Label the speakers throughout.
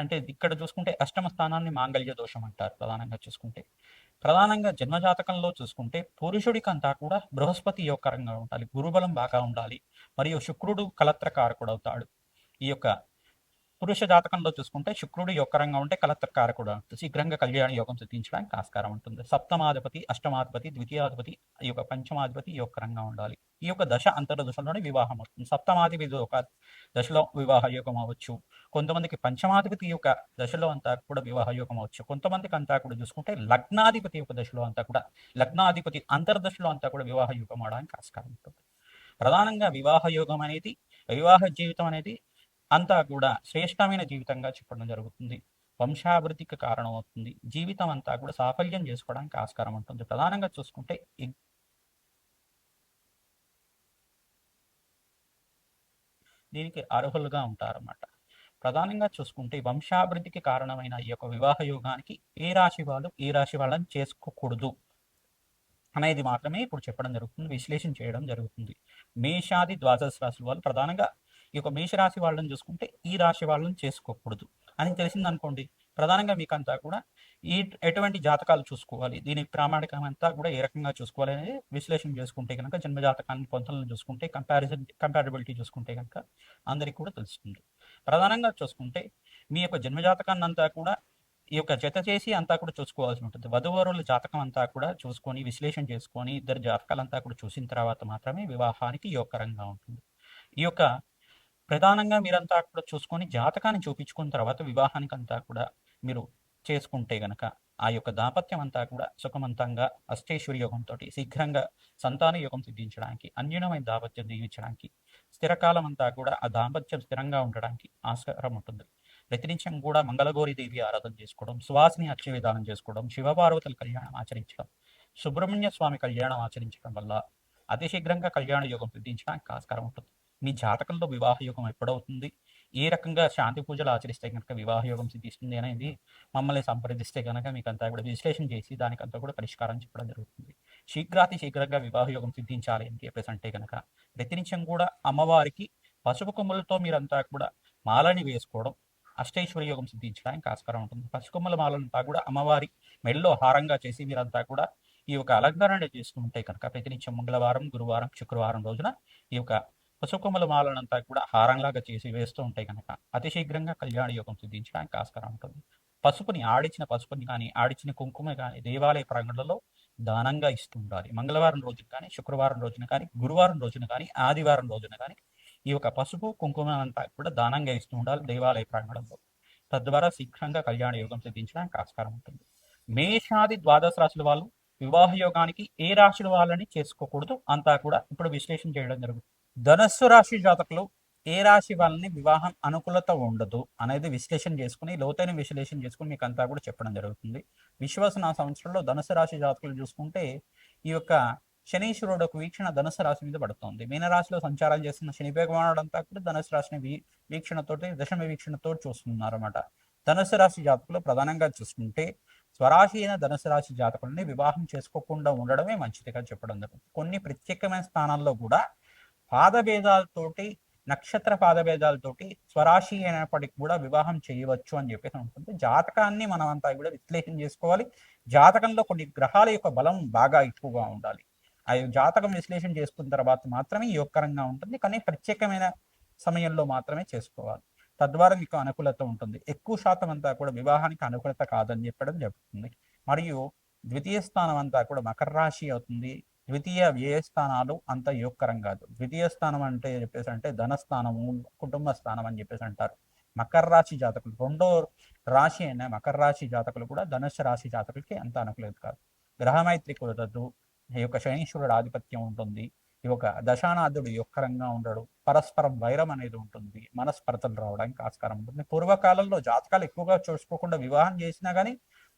Speaker 1: అంటే ఇక్కడ చూసుకుంటే అష్టమ స్థానాన్ని మాంగళ్య దోషం అంటారు ప్రధానంగా చూసుకుంటే. ప్రధానంగా జన్మజాతకంలో చూసుకుంటే పురుషుడికి అంతా కూడా బృహస్పతి యొక్కరంగా ఉండాలి గురుబలం బాగా ఉండాలి మరియు శుక్రుడు కలత్రకారకుడు అవుతాడు ఈ యొక్క పురుష జాతకంలో చూసుకుంటే శుక్రుడు యొక్కరంగా ఉంటే కలత్రకారకుడు శీఘ్రంగా కళ్యాణ యోగం సిద్ధించడానికి ఆస్కారం ఉంటుంది. సప్తమాధిపతి అష్టమాధిపతి ద్వితీయాధిపతి ఈ యొక్క పంచమాధిపతి యొక్కరంగా ఉండాలి. ఈ యొక్క దశ అంతర దశలోనే వివాహం అవుతుంది. సప్తమాధిపతి ఒక దశలో వివాహ యోగం అవ్వచ్చు. కొంతమందికి పంచమాధిపతి యొక్క దశలో అంతా కూడా వివాహ యోగం అవ్వచ్చు. కొంతమందికి అంతా కూడా చూసుకుంటే లగ్నాధిపతి యొక్క దశలో అంతా కూడా లగ్నాధిపతి అంతర్దశలో అంతా కూడా వివాహ యోగం అవడానికి ఆస్కారం ఉంటుంది. ప్రధానంగా వివాహ యోగం అనేది వివాహ జీవితం అనేది అంతా కూడా శ్రేష్టమైన జీవితంగా చెప్పడం జరుగుతుంది. వంశాభివృద్ధికి కారణం అవుతుంది జీవితం అంతా కూడా సాఫల్యం చేసుకోవడానికి ఆస్కారం ఉంటుంది. ప్రధానంగా చూసుకుంటే దీనికి అర్హులుగా ఉంటారన్నమాట. ప్రధానంగా చూసుకుంటే వంశాభివృద్ధికి కారణమైన ఈ యొక్క వివాహ యోగానికి ఏ రాశి వాళ్ళు ఏ రాశి వాళ్ళని చేసుకోకూడదు అనేది మాత్రమే ఇప్పుడు చెప్పడం జరుగుతుంది విశ్లేషణ చేయడం జరుగుతుంది. మేషాది ద్వాదశ రాశుల వాళ్ళు ప్రధానంగా ఈ యొక్క మేషరాశి వాళ్ళని చూసుకుంటే ఈ రాశి వాళ్ళని చేసుకోకూడదు. అని తెలిసింది అనుకోండి ప్రధానంగా మీకు అంతా కూడా ఈ ఎటువంటి జాతకాలు చూసుకోవాలి దీని ప్రామాణికం అంతా కూడా ఏ రకంగా చూసుకోవాలి అనేది విశ్లేషణ చేసుకుంటే కనుక జన్మ జాతకాన్ని పొంతలను చూసుకుంటే కంపారిజన్ కంపారిబిలిటీ చూసుకుంటే కనుక అందరికీ కూడా తెలుస్తుంది. ప్రధానంగా చూసుకుంటే మీ యొక్క జన్మజాతకాన్ని అంతా కూడా ఈ యొక్క జత చేసి అంతా కూడా చూసుకోవాల్సి ఉంటుంది. వధువరుల జాతకం అంతా కూడా చూసుకొని విశ్లేషణ చేసుకొని ఇద్దరు జాతకాలంతా కూడా చూసిన తర్వాత మాత్రమే వివాహానికి యోగకరంగా ఉంటుంది. ఈ యొక్క ప్రధానంగా మీరంతా కూడా చూసుకొని జాతకాన్ని చూపించుకున్న తర్వాత వివాహానికి అంతా కూడా మీరు చేసుకుంటే గనక ఆ యొక్క దాంపత్యం అంతా కూడా సుఖవంతంగా అష్టేశ్వరి యోగంతో శీఘ్రంగా సంతాన యోగం సిద్ధించడానికి అన్యూనమైన దాంపత్యం దీవించడానికి స్థిరకాలం అంతా కూడా ఆ దాంపత్యం స్థిరంగా ఉండడానికి ఆస్కారం ఉంటుంది. ప్రతినిత్యం కూడా మంగళగౌరి దేవి ఆరాధన చేసుకోవడం సువాసిని అర్చ విధానం చేసుకోవడం శివపార్వతుల కళ్యాణం ఆచరించడం సుబ్రహ్మణ్య స్వామి కళ్యాణం ఆచరించడం వల్ల అతి శీఘ్రంగా కళ్యాణ యోగం సిద్ధించడానికి ఆస్కారం ఉంటుంది. మీ జాతకంలో వివాహ యోగం ఎప్పుడవుతుంది? ఏ రకంగా శాంతి పూజలు ఆచరిస్తే కనుక వివాహ యోగం సిద్ధిస్తుంది అనేది మమ్మల్ని సంప్రదిస్తే కనుక మీకు అంతా కూడా విశ్లేషణ చేసి దానికంతా కూడా పరిష్కారం చెప్పడం జరుగుతుంది. శీఘ్రాతి శీఘ్రంగా వివాహ యోగం సిద్ధించాలి అని చెప్పేసి అంటే కనుక ప్రతినిత్యం కూడా అమ్మవారికి పసుపు కొమ్ములతో మీరంతా కూడా మాలని వేసుకోవడం అష్టైశ్వర్య యోగం సిద్ధించడానికి ఆస్కారం ఉంటుంది. పసుకొమ్మల మాలంతా కూడా అమ్మవారి మెడలో హారంగా చేసి మీరంతా కూడా ఈ యొక్క అలంకరణ చేసుకుంటే కనుక ప్రతినిత్యం మంగళవారం గురువారం శుక్రవారం రోజున ఈ యొక్క పసుకొమ్మల మాలనంతా కూడా హారంలాగా చేసి వేస్తూ ఉంటే కనుక అతి శీఘ్రంగా కళ్యాణ యోగం సిద్ధించడానికి ఆస్కారం ఉంటుంది. పసుపుని ఆడిచిన పసుపుని కానీ ఆడిచిన కుంకుమ కానీ దేవాలయ ప్రాంగణంలో దానంగా ఇస్తూ ఉండాలి. మంగళవారం రోజున కానీ శుక్రవారం రోజున కానీ గురువారం రోజున కానీ ఆదివారం రోజున కానీ ఈ యొక్క పసుపు కుంకుమ అంతా కూడా దానంగా ఇస్తూ ఉండాలి దేవాలయ ప్రాంగణంలో. తద్వారా శీఘ్రంగా కళ్యాణ యోగం సిద్ధించడానికి ఆస్కారం ఉంటుంది. మేషాది ద్వాదశ రాశుల వాళ్ళు వివాహ యోగానికి ఏ రాశుల వాళ్ళని చేసుకోకూడదు అంతా కూడా ఇప్పుడు విశ్లేషణ చేయడం జరుగుతుంది. ధనస్సు రాశి జాతకులు ఏ రాశి వాళ్ళని వివాహం అనుకూలత ఉండదు అనేది విశ్లేషణ చేసుకుని లోతైన విశ్లేషణ చేసుకుని మీకు అంతా కూడా చెప్పడం జరుగుతుంది. విశ్వాసన సంవత్సరంలో ధనుసు రాశి జాతకులు చూసుకుంటే ఈ యొక్క శనీశ్వరుడు ఒక వీక్షణ ధనుసు రాశి మీద పడుతుంది. మీనరాశిలో సంచారం చేస్తున్న శని భగవానుడు అంతా కూడా ధనుసు రాశిని వీ వీక్షణతోటి దశమ వీక్షణతో చూస్తున్నారు అనమాట ధనుసు రాశి జాతకులు ప్రధానంగా చూసుకుంటే స్వరాశి అయిన ధనుసు రాశి జాతకులని వివాహం చేసుకోకుండా ఉండడమే మంచిదిగా చెప్పడం జరుగుతుంది. కొన్ని ప్రత్యేకమైన స్థానాల్లో కూడా పాదభేదాలతోటి నక్షత్ర పాదభేదాలతోటి స్వరాశి అయినప్పటికీ కూడా వివాహం చేయవచ్చు అని చెప్పేసి ఉంటుంది జాతకాన్ని మనం అంతా కూడా విశ్లేషణ చేసుకోవాలి. జాతకంలో కొన్ని గ్రహాల యొక్క బలం బాగా ఎక్కువగా ఉండాలి. ఆ జాతకం విశ్లేషణ చేసుకున్న తర్వాత మాత్రమే యోగకరంగా ఉంటుంది. కానీ ప్రత్యేకమైన సమయంలో మాత్రమే చేసుకోవాలి. తద్వారా మీకు అనుకూలత ఉంటుంది. ఎక్కువ శాతం అంతా కూడా వివాహానికి అనుకూలత కాదని చెప్పడం జరుగుతుంది. మరియు ద్వితీయ స్థానం అంతా కూడా మకర రాశి అవుతుంది. ద్వితీయ వ్యయ స్థానాలు అంత యోగకరం కాదు. ద్వితీయ స్థానం అంటే చెప్పేసి అంటే ధనస్థానము కుటుంబ స్థానం అని చెప్పేసి అంటారు. మకర రాశి జాతకులు రెండో రాశి అయిన మకర రాశి జాతకులు కూడా ధనుష రాశి జాతకులకి అంత అనుకూలత కాదు. గ్రహమైత్రి కుదరదు ఈ యొక్క శనీశ్వరుడు ఆధిపత్యం ఉంటుంది ఈ యొక్క దశానాథుడు యొక్కరంగా ఉండడు పరస్పరం వైరం అనేది ఉంటుంది మనస్పర్ధలు రావడానికి ఆస్కారం ఉంటుంది. పూర్వకాలంలో జాతకాలు ఎక్కువగా చూసుకోకుండా వివాహం చేసినా కానీ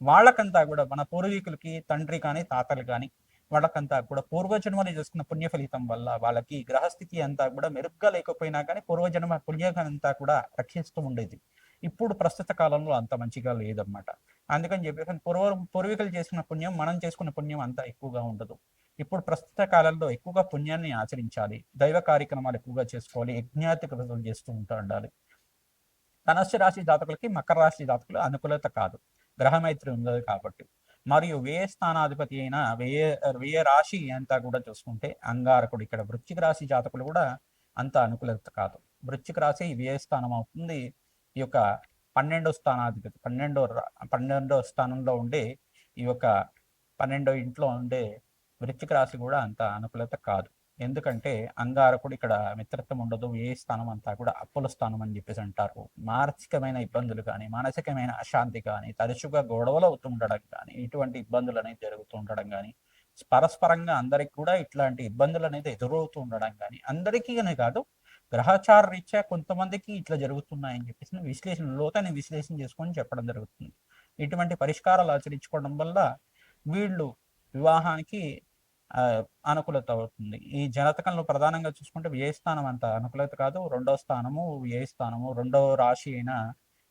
Speaker 1: వాళ్ళకంతా కూడా మన పూర్వీకులకి తండ్రి కానీ తాతలు కానీ వాళ్ళకంతా కూడా పూర్వజన్మలు చేసుకున్న పుణ్య ఫలితం వల్ల వాళ్ళకి గ్రహస్థితి అంతా కూడా మెరుగ్గా లేకపోయినా కానీ పూర్వజన్మ పుణ్యంతా కూడా రక్షిస్తూ ఉండేది. ఇప్పుడు ప్రస్తుత కాలంలో అంత మంచిగా లేదన్నమాట. అందుకని చెప్పేసి పూర్వ పూర్వీకులు చేసుకున్న పుణ్యం మనం చేసుకున్న పుణ్యం అంత ఎక్కువగా ఉండదు. ఇప్పుడు ప్రస్తుత కాలంలో ఎక్కువగా పుణ్యాన్ని ఆచరించాలి. దైవ కార్యక్రమాలు ఎక్కువగా చేసుకోవాలి. యజ్ఞాతి కృతులు చేస్తూ ఉంటా ఉండాలి. ధనస్సు రాశి జాతకులకి మకర రాశి జాతకులు అనుకూలత కాదు. గ్రహమైత్రి ఉండదు కాబట్టి. మరియు వ్యయ స్థానాధిపతి అయిన వ్యయ వ్యయ రాశి అంతా కూడా చూసుకుంటే అంగారకుడు ఇక్కడ వృశ్చిక రాశి జాతకులు కూడా అంత అనుకూలత కాదు. వృశ్చిక రాశి వ్యయ స్థానం అవుతుంది. ఈ యొక్క పన్నెండో స్థానాధిపతి పన్నెండో పన్నెండో స్థానంలో ఉండే ఈ యొక్క పన్నెండో ఇంట్లో ఉండే వృశ్చిక రాశి కూడా అంత అనుకూలత కాదు. ఎందుకంటే అంగారకుడు ఇక్కడ మిత్రత్వం ఉండదు ఏ స్థానం అంతా కూడా అప్పుల స్థానం అని చెప్పేసి అంటారు. మానసికమైన ఇబ్బందులు కానీ మానసికమైన అశాంతి కానీ తరచుగా గొడవలు అవుతుండడం కానీ ఇటువంటి ఇబ్బందులు అనేది జరుగుతూ ఉండడం కానీ పరస్పరంగా అందరికి కూడా ఇట్లాంటి ఇబ్బందులు అనేది ఎదురవుతూ ఉండడం కానీ అందరికీ అనే కాదు గ్రహచార రీత్యా కొంతమందికి ఇట్లా జరుగుతున్నాయని చెప్పేసి విశ్లేషణ లోతైన విశ్లేషణ చేసుకొని చెప్పడం జరుగుతుంది. ఇటువంటి పరిష్కారాలు ఆచరించుకోవడం వల్ల వీళ్ళు వివాహానికి అనుకూలత అవుతుంది. ఈ జనతకంలో ప్రధానంగా చూసుకుంటే వ్యయ స్థానం అంత అనుకూలత కాదు. రెండో స్థానము వ్యయ స్థానము? రెండో రాశి అయిన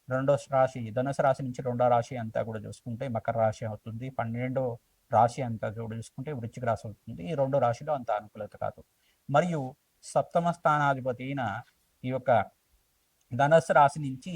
Speaker 1: రెండో రాశి ధనుసు రాశి నుంచి రెండో రాశి అంతా కూడా చూసుకుంటే మకర రాశి అవుతుంది. పన్నెండో రాశి అంతా కూడా చూసుకుంటే వృచ్చిక రాశి అవుతుంది. ఈ రెండో రాశిలో అంత అనుకూలత కాదు. మరియు సప్తమ స్థానాధిపతి అయిన ఈ యొక్క ధనస్సు రాశి నుంచి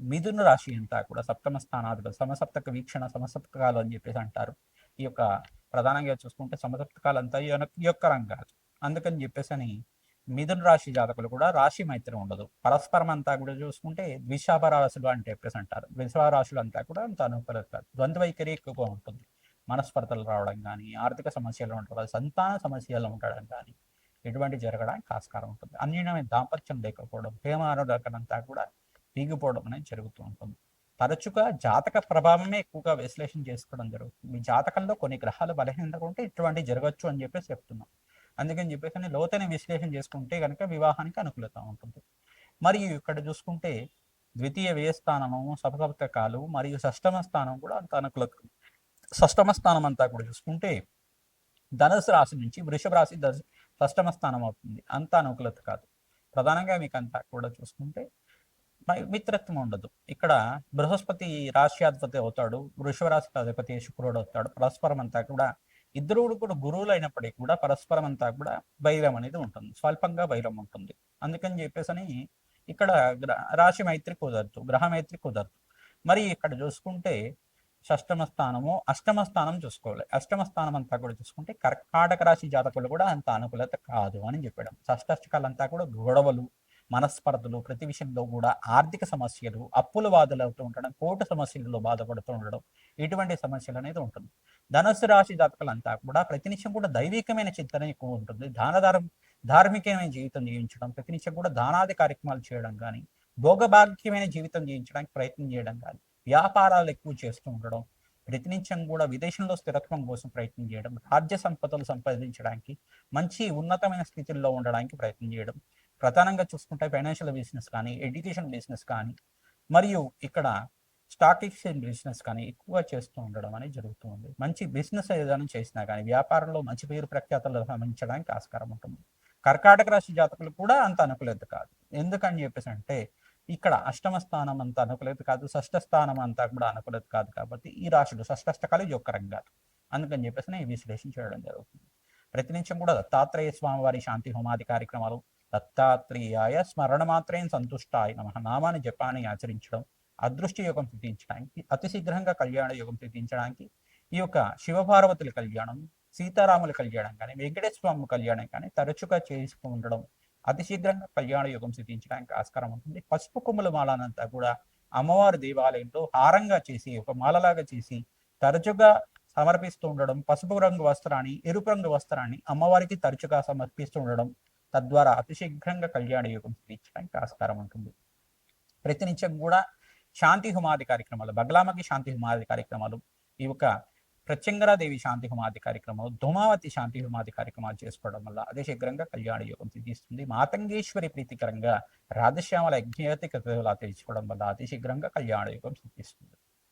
Speaker 1: మిథున రాశి అంతా కూడా సప్తమ స్థానాధిపతి సమసప్తక వీక్షణ సమసప్తకాలు అని చెప్పేసి అంటారు. ఈ యొక్క ప్రధానంగా చూసుకుంటే సమసప్తకాలు ఈ యొక్క- రంగాలు. అందుకని చెప్పేసి అని మిథున రాశి జాతకులు కూడా రాశి మైత్రి ఉండదు. పరస్పరం అంతా కూడా చూసుకుంటే ద్విషాభ రాశులు అని చెప్పేసి అంటారు. ద్విషాభ రాశులు అంతా కూడా అంత అనుకూలత కాదు ద్వంద్వ వైఖరి ఎక్కువగా ఉంటుంది. మనస్పర్ధలు రావడం కానీ ఆర్థిక సమస్యలు ఉండడం సంతాన సమస్యలు ఉండడం కానీ ఎటువంటి జరగడానికి ఆస్కారం ఉంటుంది. అన్యోన్యమైన దాంపత్యం లేకపోవడం ప్రేమ అనురాగం అంతా కూడా పీగిపోవడం అనేది జరుగుతూ ఉంటుంది. తరచుగా జాతక ప్రభావమే ఎక్కువగా విశ్లేషణ చేసుకోవడం జరుగుతుంది. మీ జాతకంలో కొన్ని గ్రహాలు బలహీనతగా ఉంటే ఇటువంటి జరగచ్చు అని చెప్పేసి చెప్తున్నాం. అందుకని చెప్పేసి లోతైన విశ్లేషణ చేసుకుంటే కనుక వివాహానికి అనుకూలత ఉంటుంది. మరియు ఇక్కడ చూసుకుంటే ద్వితీయ వ్యయస్థానము సపసప్తకాలు మరియు షష్టమ స్థానం కూడా అంత అనుకూలత షష్టమ స్థానం అంతా కూడా చూసుకుంటే ధనుసు రాశి నుంచి వృషభ రాశి దశ షష్టమ స్థానం అవుతుంది. అంత అనుకూలత కాదు. ప్రధానంగా మీకు అంతా కూడా చూసుకుంటే మిత్రత్వం ఉండదు. ఇక్కడ బృహస్పతి రాశ్యాధిపతి అవుతాడు వృషభ అధిపతి శుక్రుడు అవుతాడు పరస్పరం అంతా కూడా ఇద్దరు కూడా గురువులు అయినప్పటికీ కూడా పరస్పరం అంతా కూడా బైరం అనేది ఉంటుంది స్వల్పంగా బైరం ఉంటుంది. అందుకని చెప్పేసి అని ఇక్కడ రాశి మైత్రి కుదరదు గ్రహ మైత్రి కుదరదు. మరి ఇక్కడ చూసుకుంటే షష్టమ స్థానము అష్టమ స్థానం చూసుకోవాలి. అష్టమ స్థానం అంతా కూడా చూసుకుంటే కర్కాటక రాశి జాతకులు కూడా అంత అనుకూలత కాదు అని చెప్పడం. షష్టకాలంతా కూడా గొడవలు మనస్పర్ధలు ప్రతి విషయంలో కూడా ఆర్థిక సమస్యలు అప్పుల బాధలు అవుతూ ఉండడం కోర్టు సమస్యలలో బాధపడుతూ ఉండడం ఇటువంటి సమస్యలు అనేది ఉంటుంది. ధనుసు రాశి జాతకులంతా కూడా ప్రతినిత్యం కూడా దైవికమైన చింతన ఎక్కువ ఉంటుంది. దానధారం ధార్మికమైన జీవితం జీవించడం ప్రతినిత్యం కూడా దానాది కార్యక్రమాలు చేయడం కానీ భోగభాగ్యమైన జీవితం జీవించడానికి ప్రయత్నం చేయడం కానీ వ్యాపారాలు ఎక్కువ చేస్తూ ఉండడం ప్రతినిత్యం కూడా విదేశంలో స్థిరత్వం కోసం ప్రయత్నం చేయడం రాజ్య సంపదలు సంపాదించడానికి మంచి ఉన్నతమైన స్థితిలో ఉండడానికి ప్రయత్నం చేయడం ప్రధానంగా చూసుకుంటే ఫైనాన్షియల్ బిజినెస్ కానీ ఎడ్యుకేషన్ బిజినెస్ కానీ మరియు ఇక్కడ స్టాక్ ఎక్స్చేంజ్ బిజినెస్ కానీ ఎక్కువగా చేస్తూ ఉండడం అనేది జరుగుతూ ఉంది మంచి బిజినెస్ ఏదైనా చేసినా కానీ వ్యాపారంలో మంచి పేరు ప్రఖ్యాతలు సంబంధించడానికి ఆస్కారం ఉంటుంది. కర్కాటక రాశి జాతకులు కూడా అంత అనుకూలత కాదు. ఎందుకని చెప్పేసి అంటే ఇక్కడ అష్టమ స్థానం అంత అనుకూలత కాదు షష్ఠ స్థానం అంతా కూడా అనుకూలత కాదు కాబట్టి ఈ రాశులు షష్ఠష్టకాలు ఈ యొక్క రంగాలు అందుకని చెప్పేసి నేను ఈ విశ్లేషణ చేయడం జరుగుతుంది. ప్రతినిత్యం కూడా దత్తాత్రేయ స్వామి వారి శాంతి హోమాది కార్యక్రమాలు దత్తాత్రేయాయ స్మరణ మాత్రేం సంతుష్టాయ నమ. నామాన్ని జపాన్ని ఆచరించడం అదృష్టి యోగం సిద్ధించడానికి అతి శీఘ్రంగా కళ్యాణ యోగం సిద్ధించడానికి ఈ యొక్క శివపార్వతుల కళ్యాణం సీతారాముల కళ్యాణం కానీ వెంకటేశ్వర స్వామి కళ్యాణం కానీ తరచుగా చేసుకు ఉండడం అతి శీఘ్రంగా కళ్యాణ యోగం సిద్ధించడానికి ఆస్కారం ఉంటుంది. పసుపు కొమ్ముల మాలనంతా కూడా అమ్మవారి దేవాలయంలో హారంగా చేసి ఒక మాలలాగా చేసి తరచుగా సమర్పిస్తూ ఉండడం పసుపు రంగు వస్త్రాన్ని ఎరుపు రంగు వస్త్రాన్ని అమ్మవారికి తరచుగా సమర్పిస్తూ ఉండడం తద్వారా అతి శీఘ్రంగా కళ్యాణ యోగం సిద్ధించడానికి ఆస్కారం ఉంటుంది. ప్రతినిత్యం కూడా శాంతి హుమాది కార్యక్రమాలు బగ్లామకి శాంతి హుమాది కార్యక్రమాలు ఈ యొక్క ప్రత్యంగరాదేవి శాంతి హుమాది కార్యక్రమాలు ధూమావతి శాంతి హుమాది కార్యక్రమాలు చేసుకోవడం వల్ల అదే శీఘ్రంగా కళ్యాణ యోగం సిద్ధిస్తుంది మాతంగేశ్వరి ప్రీతికరంగా రాధశ్యామల యజ్ఞాతిక తెలుసుకోవడం వల్ల అతి శీఘ్రంగా కళ్యాణ యోగం సిద్ధిస్తుంది